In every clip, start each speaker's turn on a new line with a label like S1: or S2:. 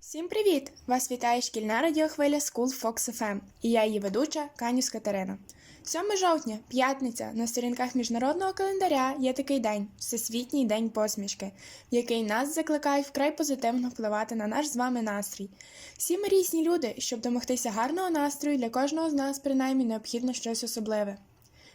S1: Всім привіт! Вас вітає шкільна радіохвиля School Fox FM і я її ведуча Канюс Катерина. 7 жовтня, п'ятниця, на сторінках міжнародного календаря є такий день Всесвітній день посмішки, в який нас закликають вкрай позитивно впливати на наш з вами настрій. Всі ми різні люди, щоб домогтися гарного настрою, для кожного з нас принаймні необхідно щось особливе.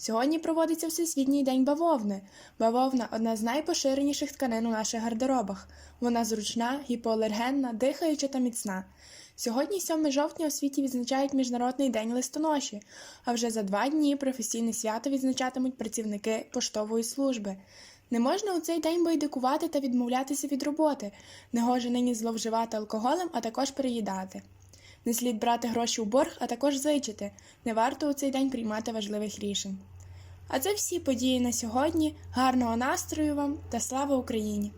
S1: Сьогодні проводиться Всесвітній день бавовни. Бавовна одна з найпоширеніших тканин у наших гардеробах. Вона зручна, гіпоалергенна, дихаюча та міцна. Сьогодні, 7 жовтня, у світі відзначають Міжнародний день листоноші, а вже за два дні професійне свято відзначатимуть працівники поштової служби. Не можна у цей день байдикувати та відмовлятися від роботи. Не гоже нині зловживати алкоголем, а також переїдати. Не слід брати гроші у борг, а також зичити. Не варто у цей день приймати важливих рішень. А це всі події на сьогодні. Гарного настрою вам та слава Україні!